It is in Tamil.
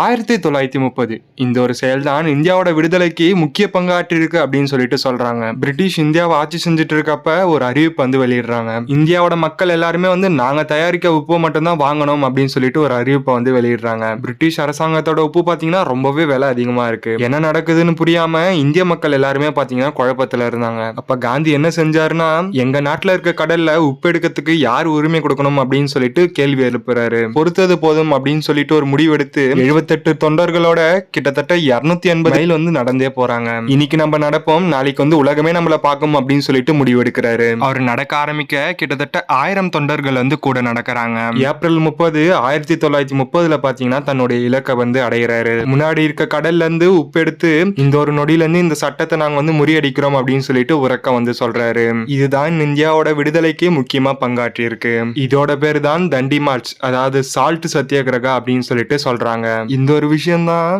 ஆயிரத்தி தொள்ளாயிரத்தி முப்பது. இந்த ஒரு செயல்தான் இந்தியாவோட விடுதலைக்கு முக்கிய பங்காற்றிருக்கு அப்படின்னு சொல்லிட்டு சொல்றாங்க. பிரிட்டிஷ் இந்தியாவை ஆட்சி செஞ்சுட்டு இருக்கப்ப ஒரு அறிவிப்பு வந்து வெளியிடுறாங்க. இந்தியாவோட மக்கள் எல்லாருமே வந்து நாங்க தயாரிக்க உப்பு மட்டும்தான் வாங்கணும் அப்படின்னு சொல்லிட்டு ஒரு அறிவிப்பை வந்து வெளியிடுறாங்க. பிரிட்டிஷ் அரசாங்கத்தோட உப்பு பாத்தீங்கன்னா ரொம்பவே விலை அதிகமா இருக்கு. என்ன நடக்குதுன்னு புரியாம இந்திய மக்கள் எல்லாருமே பாத்தீங்கன்னா குழப்பத்துல இருந்தாங்க. அப்ப காந்தி என்ன செஞ்சாருன்னா எங்க நாட்டுல இருக்க கடல்ல உப்பு எடுக்கிறதுக்கு யார் உரிமை கொடுக்கணும்? அப்படின்னு சொல்லிட்டு கேள்வி எழுப்புறாரு. பொறுத்தது போதும் அப்படின்னு சொல்லிட்டு ஒரு முடிவெடுத்து எழுபத்தெட்டு தொண்டர்களோட கிட்டத்தட்ட இருநூத்தி எண்பது மைல் வந்து நடந்தே போறாங்க. இன்னைக்கு நம்ம நடப்போம். நாளைக்கு வந்து உலகமே நம்மள பார்க்கும் அப்படின்னு சொல்லிட்டு முடிவெடுக்கிறாரு அவர் நடக்க ஆரம்பிக்க கிட்டத்தட்ட ஆயிரம் தொண்டர்கள் வந்து கூட நடக்கிறாங்க. ஏப்ரல் முப்பது ஆயிரத்தி தொள்ளாயிரத்தி முப்பதுல பாத்தீங்கன்னா தன்னுடைய இலக்கை வந்து அடைகிறாரு. முன்னாடி இருக்க கடல்ல இருந்து உப்பு எடுத்து இந்த ஒரு நொடியில இருந்து இந்த சட்டத்தை நாங்க வந்து முறியடிக்கிறோம் அப்படின்னு சொல்லிட்டு உறக்க வந்து சொல்றாரு. இதுதான் இந்தியாவோட விடுதலைக்கு முக்கியமா பங்காற்றி இருக்கு இதோட பேர் தான் தண்டி மார்ச் அதாவது சால்ட் சத்தியாகிரகா அப்படின்னு சொல்லிட்டு சொல்றாங்க. இந்த ஒரு விஷயம்தான்.